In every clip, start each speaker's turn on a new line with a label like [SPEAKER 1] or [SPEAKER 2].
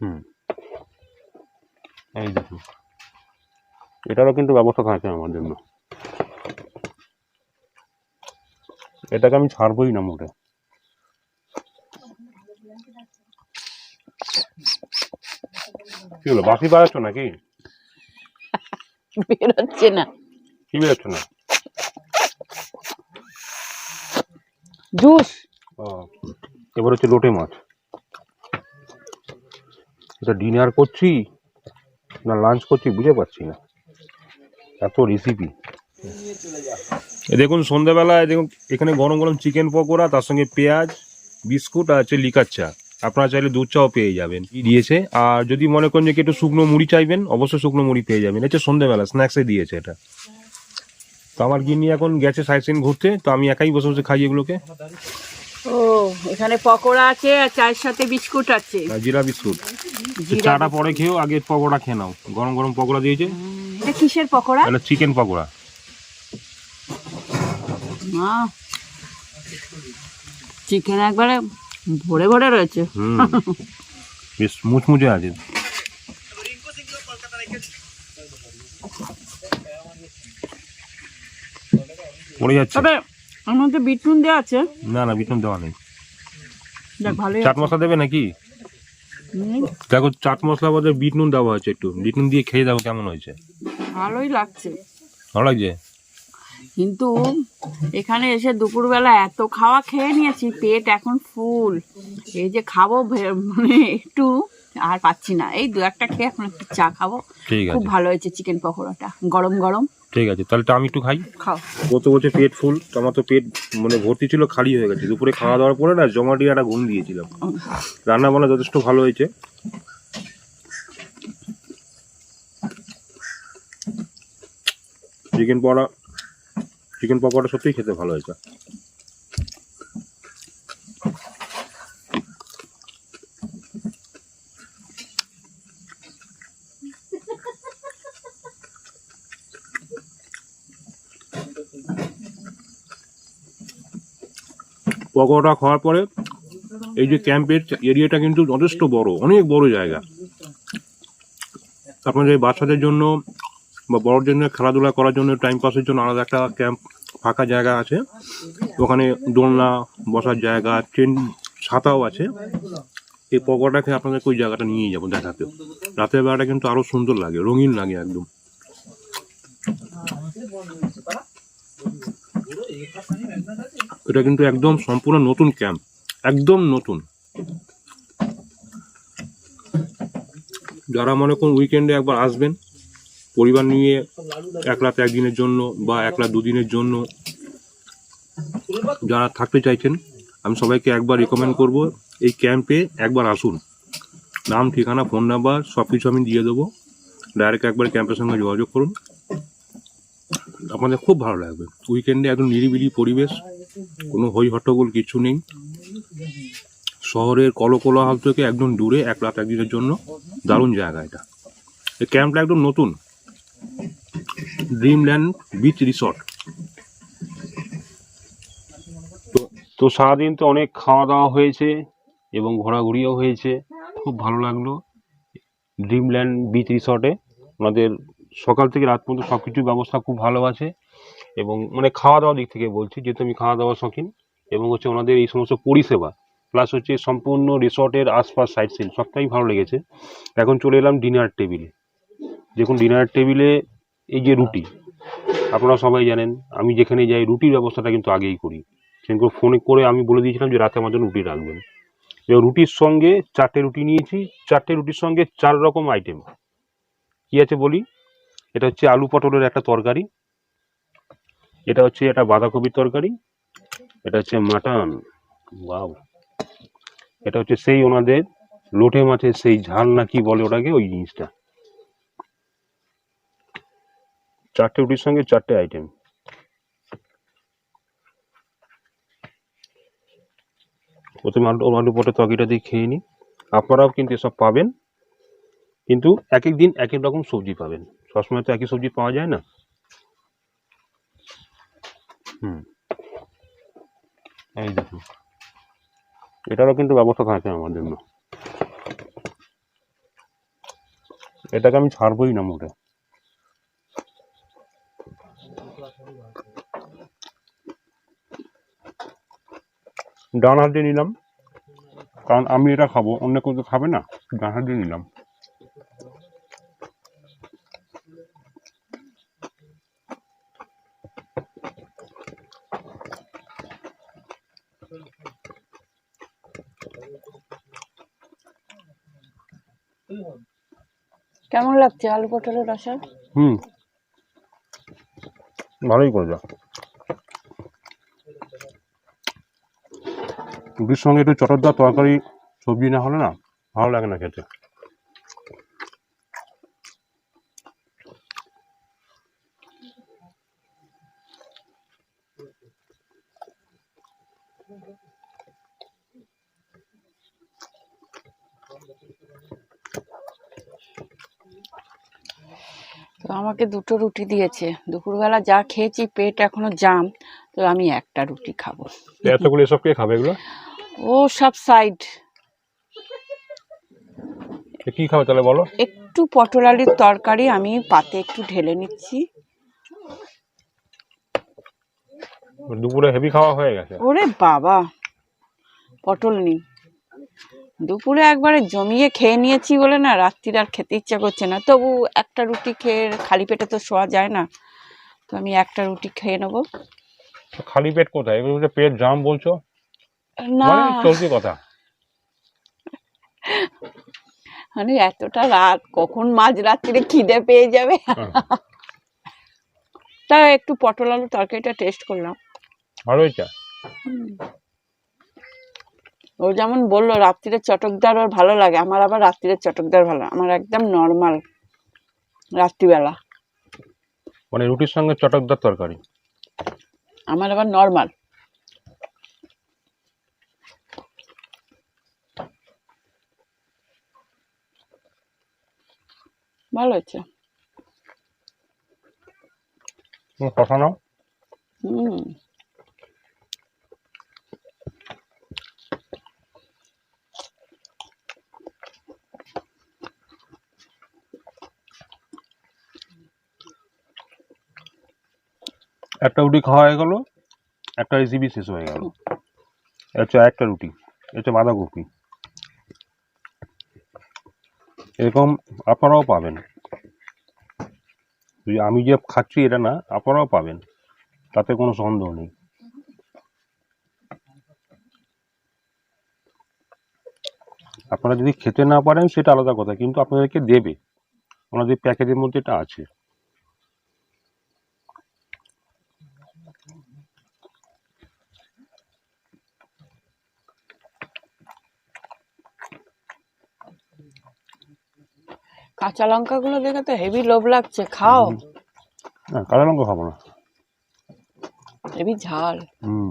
[SPEAKER 1] হুম। এই দেখুন এটারও কিন্তু ব্যবস্থা থাকে আমার জন্য। এটাকে আমি ছাড়বই না মোটে। কি হলো বাসি বাড়াচ্ছ নাকি?
[SPEAKER 2] বেরোচ্ছে না।
[SPEAKER 1] কি বেরোচ্ছ না?
[SPEAKER 2] জুস।
[SPEAKER 1] ও, এবার হচ্ছে লোটে মাছ। এটা ডিনার করছি, না লাঞ্চ করছি বুঝে পাচ্ছি না। এত রেসিপি দেখুন সন্ধ্যাবেলায় দেখুন এখানে গরম গরম চিকেন পকোড়া, তার সঙ্গে পেঁয়াজ, বিস্কুট আর হচ্ছে লিকার চা। আপনারা চাইলে দুধ চাও পেয়ে যাবেন। দিয়েছে। আর যদি মনে করেন যে একটু শুকনো মুড়ি চাইবেন, অবশ্যই শুকনো মুড়ি পেয়ে যাবেন। এটা সন্ধ্যাবেলা স্ন্যাক্সে দিয়েছে এটা। তো আমার গিন্নি এখন গেছে সাইড সিন ঘুরতে, তো আমি একাই বসে বসে খাই এগুলোকে।
[SPEAKER 2] ও এখানে পকোড়া আছে আর চায়ের সাথে বিস্কুট আছে।
[SPEAKER 1] জিরা বিস্কুট। চাটা পরে খেয়েও আগে পকোড়া খেয়ে নাও। গরম গরম পকোড়া দিয়েছে।
[SPEAKER 2] এটা কিসের পকোড়া?
[SPEAKER 1] তাহলে চিকেন পকোড়া।
[SPEAKER 2] মা চিকেন একবারে ভরে ভরে রয়েছে।
[SPEAKER 1] হুম। বেশ মুচমুচে আছে। পড়ে যাচ্ছে।
[SPEAKER 2] আমার মধ্যে বিট দেওয়া আছে।
[SPEAKER 1] না না বিটন দেওয়া নেই।
[SPEAKER 2] দেখ ভালোই
[SPEAKER 1] চাট মশলা দেবে নাকি? দেখো চাট মশলা বলতে বিট নুন দেওয়া হয়েছে একটু। বিট নুন দিয়ে খেয়ে দেখো কেমন হয়েছে।
[SPEAKER 2] ভালোই লাগছে।
[SPEAKER 1] ভালো লাগছে?
[SPEAKER 2] কিন্তু এখানে এসে দুপুরবেলা এত খাওয়া খেয়ে নিয়েছি পেট এখন ফুল। এই যে খাব মানে একটু আর পাচ্ছি না। এই দু একটা খেয়ে এখন একটু চা খাব। খুব ভালো হয়েছে চিকেন পকোড়াটা। গরম গরম।
[SPEAKER 1] ঠিক আছে তাহলে তো আমি একটু খাই।
[SPEAKER 2] খাও।
[SPEAKER 1] বছর বলছে পেট ফুল আমার তো পেট মানে ভর্তি ছিল খালি হয়ে গেছে। দুপুরে খাওয়া দাওয়ার পরে না জমা দিয়ে একটা ঘুম দিয়েছিলাম। রান্না বান্না যথেষ্ট ভালো হয়েছে। চিকেন পকোড়া চিকেন পকোড়া সত্যিই খেতে ভালো হয়েছে। পকোড়া খাওয়ার পরে এই যে ক্যাম্পের এরিয়াটা কিন্তু যথেষ্ট বড়, অনেক বড় জায়গা। আপনাদের এই বাচ্চাদের জন্য বা বড়োর জন্য খেলাধুলা করার জন্য টাইম পাসের জন্য আলাদা একটা ক্যাম্প ফাঁকা জায়গা আছে। ওখানে দোলনা বসার জায়গা ট্রেন ছাতাও আছে। এই পকোড়া খেয়ে আপনাদেরকে ওই জায়গাটা নিয়ে যাব দেখাতে। রাতের বেলাটা কিন্তু আরও সুন্দর লাগে, রঙিন লাগে একদম। এটা কিন্তু একদম সম্পূর্ণ নতুন ক্যাম্প একদম নতুন। যারা মনে করুন উইকেন্ডে একবার আসবেন, পরিবার নিয়ে এক রাত একদিনের জন্য বা এক রাত দুদিনের জন্য যারা থাকতে চাইছেন, আমি সবাইকে একবার রেকমেন্ড করব, এই ক্যাম্পে একবার আসুন। নাম, ঠিকানা ফোন নাম্বার সব কিছু আমি দিয়ে দেবো। ডাইরেক্ট একবার ক্যাম্পের সঙ্গে যোগাযোগ করুন। আপনাদের খুব ভালো লাগবে। উইকেন্ডে একদম নিরিবিলি পরিবেশ, কোনো হই হট্টগোল কিছু নেই। শহরের কলকোলাহল থেকে একদম দূরে, এক রাত, একদিনের জন্য। দারুণ জায়গা এটা। এই ক্যাম্পটা একদম নতুন। ড্রিমল্যান্ড বিচ রিসর্ট তো তো সারাদিন তো অনেক খাওয়া দাওয়া হয়েছে এবং ঘোরাঘুরিও হয়েছে। খুব ভালো লাগল। ড্রিমল্যান্ড বিচ রিসর্টে ওনাদের সকাল থেকে রাত পর্যন্ত সব কিছুর ব্যবস্থা খুব ভালো আছে এবং মানে খাওয়া দাওয়ার দিক থেকে বলছি, যেহেতু আমি খাওয়া দাওয়ার শৌখিন এবং হচ্ছে ওনাদের এই সমস্ত পরিষেবা প্লাস হচ্ছে সম্পূর্ণ রিসর্টের আশপাশ সাইড সিন সবটাই ভালো লেগেছে। এখন চলে এলাম ডিনার টেবিলে দেখুন ডিনার টেবিলে এই যে রুটি, আপনারা সবাই জানেন, আমি যেখানে যাই, রুটির ব্যবস্থাটা কিন্তু আগেই করি। সেদিন ফোনে করে আমি বলে দিয়েছিলাম যে রাতে আমার জন্য রুটি রাখবেন। এবার রুটির সঙ্গে চারটে রুটি নিয়েছি, চারটে রুটির সঙ্গে চার রকম আইটেম কি আছে বলি? এটা হচ্ছে আলু পটলের একটা তরকারি। এটা হচ্ছে একটা বাঁধাকপির তরকারি। এটা হচ্ছে মাটন। ওয়াও। এটা হচ্ছে সেই ওনাদের লোটে মাছের সেই ঝাল না কি বলে ওটাকে, ওই জিনিসটা। চারটে রুটির সঙ্গে চারটে আইটেম প্রথমে আলু আলু পটের তরকারিটা দিয়ে খেয়ে নিই আপনারাও কিন্তু এসব পাবেন। কিন্তু এক এক দিন এক এক রকম সবজি পাবেন। সবসময় তো একই সবজি পাওয়া যায় না? হুম। এই দেখুন এটারও কিন্তু ব্যবস্থা থাকে আমার জন্য। এটাকে আমি ছাড়বই না মোটে। ডান হাত দিয়ে নিলাম। কারণ আমি এটা খাব, অন্য কেউ তো খাবে না। ডান হাত দিয়ে নিলাম।
[SPEAKER 2] কেমন লাগছে আলু পটলের রসা?
[SPEAKER 1] হুম। ভালোই করে যা সঙ্গে একটু চটকদার তরকারি, সবজি না হলে না ভালো লাগে না খেতে।
[SPEAKER 2] তো আমাকে দুটো রুটি দিয়েছে। দুপুরবেলা যা খেয়েছি পেট এখনও জাম তো আমি একটা রুটি খাব।
[SPEAKER 1] এতগুলো সব কে খাবে এগুলো?
[SPEAKER 2] ও সব সাইড।
[SPEAKER 1] এ কি খাবে তাহলে বলো?
[SPEAKER 2] একটু পটল আলুর তরকারি আমি পাতে একটু ঢেলে নিচ্ছি।
[SPEAKER 1] দুপুরে হেভি খাওয়া হয়ে গেছে।
[SPEAKER 2] ওরে বাবা পটল নেই দুপুরে একবারে জমিয়ে খেয়ে নিয়েছি বলে না রাত্রির আর খেতে ইচ্ছা করছে না। তবু একটা রুটি খেয়ে খালি পেটে তো শোয়া যায় না তো আমি একটা রুটি খেয়ে নেব।
[SPEAKER 1] খালি পেট কোথায়? এগুলো পেট জাম বলছো?
[SPEAKER 2] না।
[SPEAKER 1] মানে চলতি কথা।
[SPEAKER 2] মানে এতটা রাত কখন মাঝ রাত্রিরে খিদে পেয়ে যাবে? তা একটু পটল আলু তরকারিটা টেস্ট করলাম।
[SPEAKER 1] ভালো হয়েছে?
[SPEAKER 2] ও যেমন বলল রাত্রিরে চটকদার ওর ভালো লাগে আমার আবার রাত্রিরে চটকদার ভালো আমার একদম নর্মাল রাত্রিবেলা।
[SPEAKER 1] মানে রুটির সঙ্গে চটকদার তরকারি?
[SPEAKER 2] আমার আবার নর্মাল ভালো হচ্ছে হুম।
[SPEAKER 1] একটা রুটি খাওয়া হয়ে গেলো, একটা রেসিপি শেষ হয়ে গেল। হচ্ছে একটা রুটি, এটা বাঁধাকপি। এরকম আপনারাও পাবেন। আমি যে খাচ্ছি এটা না, আপনারাও পাবেন। তাতে কোনো সন্দেহ নেই। আপনারা যদি খেতে না পারেন, সেটা আলাদা কথা, কিন্তু আপনাদেরকে দেবে। ওনাদের প্যাকেজের মধ্যে এটা আছে।
[SPEAKER 2] কাঁচা লঙ্কা গুলো দেখে তো হেভি লোভ লাগছে খাও।
[SPEAKER 1] না কাঁচা লঙ্কা খাব না।
[SPEAKER 2] হেভি ঝাল।
[SPEAKER 1] হুম।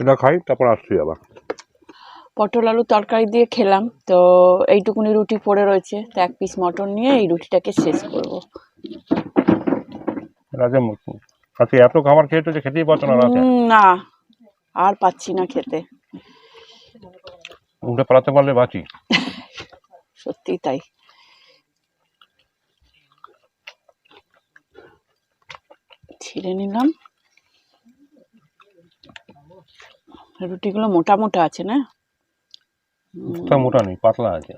[SPEAKER 1] এটা খাই তারপর আসছি আবার
[SPEAKER 2] পটল আলু তরকারি দিয়ে খেলাম। তো এইটুকুনি রুটি পড়ে রয়েছে। তো এক পিস মটন নিয়ে এই রুটিটাকে শেষ করব।
[SPEAKER 1] রাতে ম- আজকে এত খাবার খেয়েছো যে খেতেই পারছ না রাতে
[SPEAKER 2] না আর পাচ্ছি না খেতে।
[SPEAKER 1] উঠে পালাতে পারলে বাঁচি।
[SPEAKER 2] সত্যি তাই। ছিঁড়ে নিলাম। রুটিগুলো মোটা মোটা আছে না?
[SPEAKER 1] উফটা মোটা নেই পাতলা আছে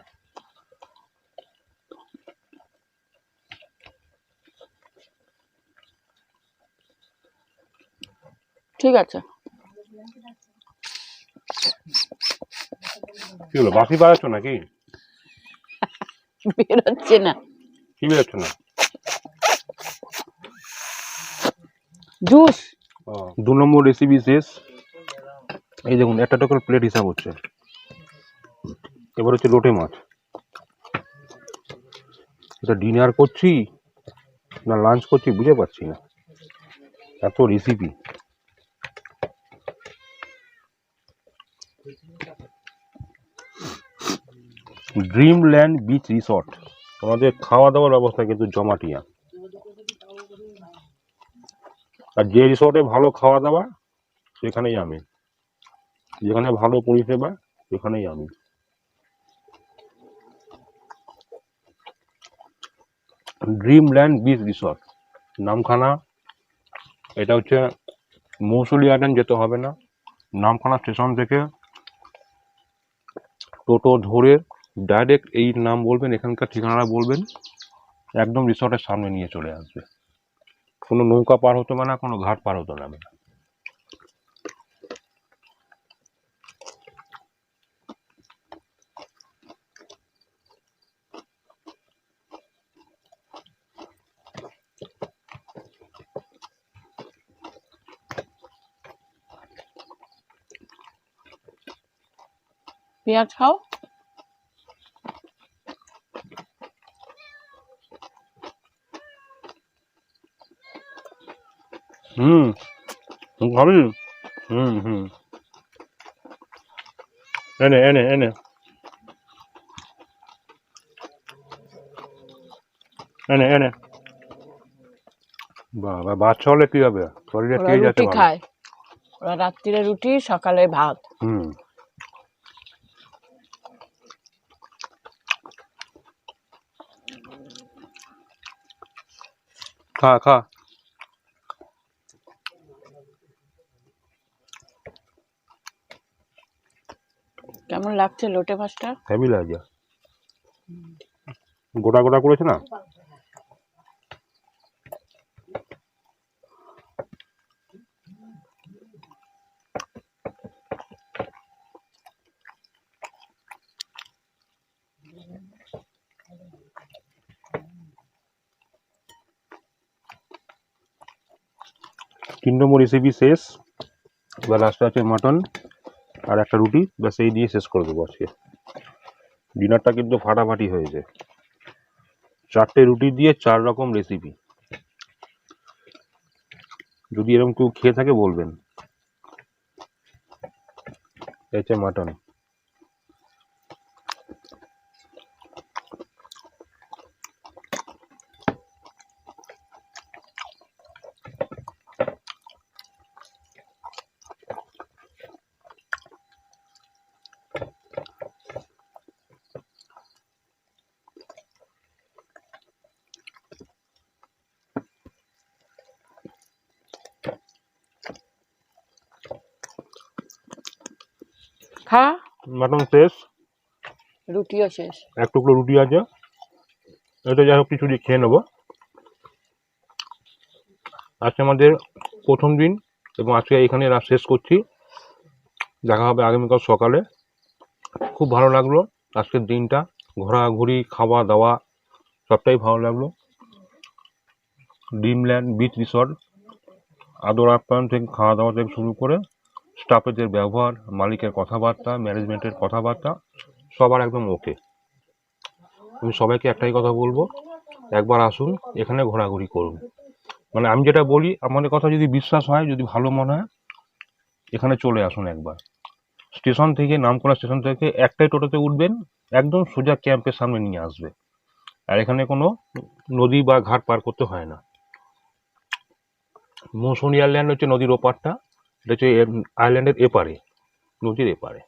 [SPEAKER 2] ঠিক আছে
[SPEAKER 1] কি হলো বাকি বাড়াচ্ছ নাকি
[SPEAKER 2] বেরোচ্ছে না
[SPEAKER 1] কি বেরোচ্ছে না
[SPEAKER 2] জুস
[SPEAKER 1] দু নম্বর রেসিপি শেষ এই দেখুন একটা টাকার প্লেট হিসাব হচ্ছে এবার হচ্ছে লোটে মাছ। এটা ডিনার করছি, না লাঞ্চ করছি বুঝে পাচ্ছি না। এত রেসিপি ড্রিমল্যান্ড বিচ রিসর্ট আমাদের খাওয়া দাওয়ার ব্যবস্থা কিন্তু জমাটিয়া। আর যে রিসর্টে ভালো খাওয়া দাওয়া সেখানেই আমি। যেখানে ভালো পরিষেবা, সেখানেই আমি। ড্রিমল্যান্ড বিচ রিসর্ট নামখানা, এটা হচ্ছে মৌসুলি আইল্যান্ড যেতে হবে না। নামখানা স্টেশন থেকে টোটো ধরে ডাইরেক্ট এই নাম বলবেন, এখানকার ঠিকানাটা বলবেন, একদম রিসর্টের সামনে নিয়ে চলে আসবে। কোনো নৌকা পার হতো না, কোনো ঘাট পার হতো না।
[SPEAKER 2] পেঁয়াজ খাও।
[SPEAKER 1] হুম খাবি হুম হুম। এনে এনে এনে। এনে এনে। বাবা বাচ্চা হলে কি হবে? শরীরে
[SPEAKER 2] রুটি
[SPEAKER 1] ভালো।
[SPEAKER 2] খায়। রাত্রিরে রুটি সকালে ভাত।
[SPEAKER 1] হুম। খা খা।
[SPEAKER 2] কেমন লাগছে লোটে মাছটা?
[SPEAKER 1] হেভি আজ গোটা গোটা করেছে না? তিন নম্বর রেসিপি শেষ। এবার লাস্টে আছে মাটন আর একটা রুটি। ব্যাস সেই দিয়ে শেষ করে দেবো আজকে। ডিনারটা কিন্তু ফাটাফাটি হয়েছে। চারটে রুটি দিয়ে চার রকম রেসিপি যদি এরকম কেউ খেয়ে থাকে বলবেন। হচ্ছে মাটন
[SPEAKER 2] খা।
[SPEAKER 1] মাটন শেষ।
[SPEAKER 2] রুটিও শেষ।
[SPEAKER 1] এক টুকরো রুটি আছে। এটা যাই হোক কিছু দিয়ে খেয়ে নেব। আজকে আমাদের প্রথম দিন এবং আজকে এখানে রাত শেষ করছি। দেখা হবে আগামীকাল সকালে। খুব ভালো লাগল আজকের দিনটা। ঘোরাঘুরি খাওয়া দাওয়া সবটাই ভালো লাগল। ড্রিমল্যান্ড বিচ রিসর্ট আদর আপ্যায়ন থেকে খাওয়া দাওয়া থেকে শুরু করে স্টাফেদের ব্যবহার, মালিকের কথাবার্তা, ম্যানেজমেন্টের কথাবার্তা, সবার একদম ওকে আমি সবাইকে একটাই কথা বলব, একবার আসুন, এখানে ঘোরাঘুরি করুন। মানে আমি যেটা বলি আমাদের কথা যদি বিশ্বাস হয়, যদি ভালো মনে হয়, এখানে চলে আসুন একবার। স্টেশন থেকে নামকোলা স্টেশন থেকে একটাই টোটোতে উঠবেন, একদম সোজা ক্যাম্পের সামনে নিয়ে আসবে। আর এখানে কোনো নদী বা ঘাট পার করতে হয় না। মৌসুমী আইল্যান্ড হচ্ছে নদীর ওপারটা। এটা হচ্ছে আইল্যান্ডের এপারে নদীর এপারে।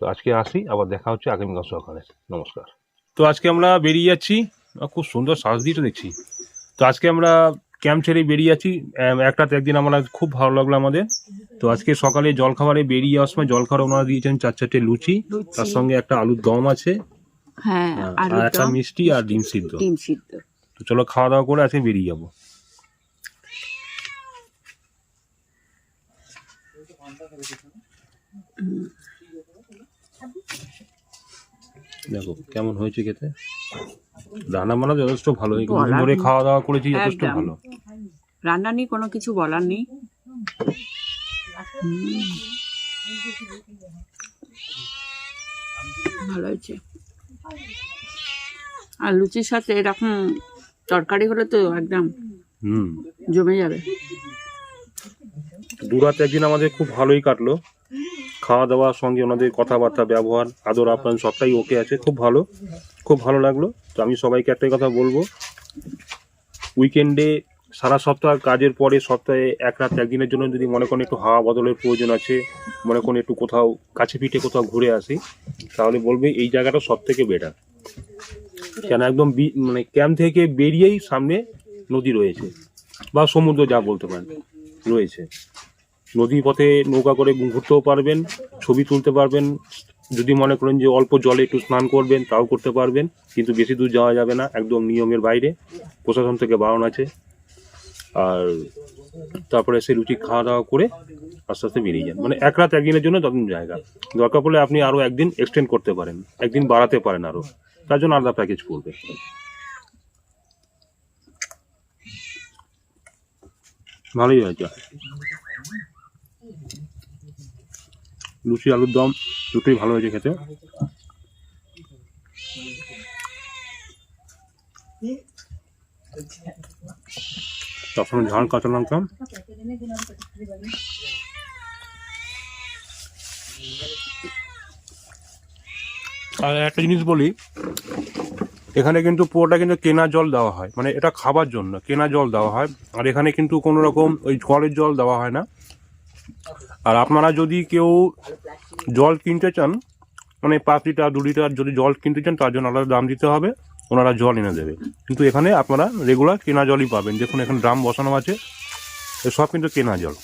[SPEAKER 1] তো আজকে আসি আবার দেখা হচ্ছে আগামীকাল সকালে। নমস্কার। তো আজকে আমরা বেরিয়ে যাচ্ছি খুব সুন্দর সাজ দিয়ে তো দেখছি। তো আজকে আমরা ক্যাম্প ছেড়ে বেরিয়ে যাচ্ছি একটাতে একদিন আমরা খুব ভালো লাগল আমাদের। তো আজকে সকালে জলখাবারে বেরিয়ে যাওয়ার সময় জলখাবার ওনারা দিয়েছেন চার চারটে লুচি
[SPEAKER 2] লুচি।
[SPEAKER 1] তার সঙ্গে একটা আলুর দম আছে
[SPEAKER 2] হ্যাঁ
[SPEAKER 1] আর একটা মিষ্টি আর ডিম সিদ্ধ।
[SPEAKER 2] ডিম সিদ্ধ।
[SPEAKER 1] তো চলো খাওয়া দাওয়া করে আজকে বেরিয়ে যাব। দেখো কেমন হয়েছে খেতে? রান্না বান্না যথেষ্ট ভালো
[SPEAKER 2] নেই।
[SPEAKER 1] খাওয়া দাওয়া করেছি যথেষ্ট ভালো।
[SPEAKER 2] রান্না নিয়ে কোনো কিছু বলার নেই। ভালো হয়েছে। আর লুচির সাথে এরকম তরকারি হলে তো একদম
[SPEAKER 1] হুম।
[SPEAKER 2] জমে যাবে।
[SPEAKER 1] দু রাত একদিন আমাদের খুব ভালোই কাটলো। খাওয়া দাওয়ার সঙ্গে ওনাদের কথাবার্তা, ব্যবহার, আদর, আপ্যায়ন সবটাই ওকে আছে, খুব ভালো। খুব ভালো লাগল। তো আমি সবাইকে একটাই কথা বলব। উইকেন্ডে সারা সপ্তাহ কাজের পরে সপ্তাহে এক রাত একদিনের জন্য যদি মনে করেন একটু হাওয়া বদলের প্রয়োজন আছে, মনে করেন একটু কোথাও কাছে পিঠে কোথাও ঘুরে আসি, তাহলে বলবে এই জায়গাটা সব থেকে বেটার কেন একদম মানে ক্যাম্প থেকে বেরিয়েই সামনে নদী রয়েছে, বা সমুদ্র যা বলতে পারেন, রয়েছে। নদী পথে নৌকা করে ঘুরতেও পারবেন, ছবি তুলতে পারবেন। যদি মনে করেন যে অল্প জলে একটু স্নান করবেন, তাও করতে পারবেন, কিন্তু বেশি দূর যাওয়া যাবে না, একদম নিয়মের বাইরে। প্রশাসন থেকে বারণ আছে। আর তারপরে সে রুচি খাওয়া দাওয়া করে আস্তে আস্তে বেরিয়ে যান। মানে এক রাত, একদিনের জন্য তখন জায়গা। দরকার পড়লে আপনি আরও একদিন এক্সটেন্ড করতে পারেন, একদিন বাড়াতে পারেন আরও তার জন্য আলাদা প্যাকেজ পড়বে। ভালোই হয়েছে। লুচি, আলুর দম, দুটোই ভালো হয়েছে খেতে। সঙ্গে ঝাল কাঁচা লঙ্কা। আর একটা জিনিস বলি, এখানে কিন্তু পুরোটা কিন্তু কেনা জল দেওয়া হয়। মানে এটা খাবার জন্য কেনা জল দেওয়া হয়। আর এখানে কিন্তু কোনো রকম ওই কলের জল দেওয়া হয় না। আর আপনারা যদি কেউ জল কিনতে চান মানে পাঁচ লিটার, দু লিটার যদি জল কিনতে চান, তার জন্য আলাদা দাম দিতে হবে, ওনারা জল এনে দেবে। কিন্তু এখানে আপনারা রেগুলার কেনা জলই পাবেন। দেখুন, এখানে ড্রাম বসানো আছে সব কিন্তু কেনা জল।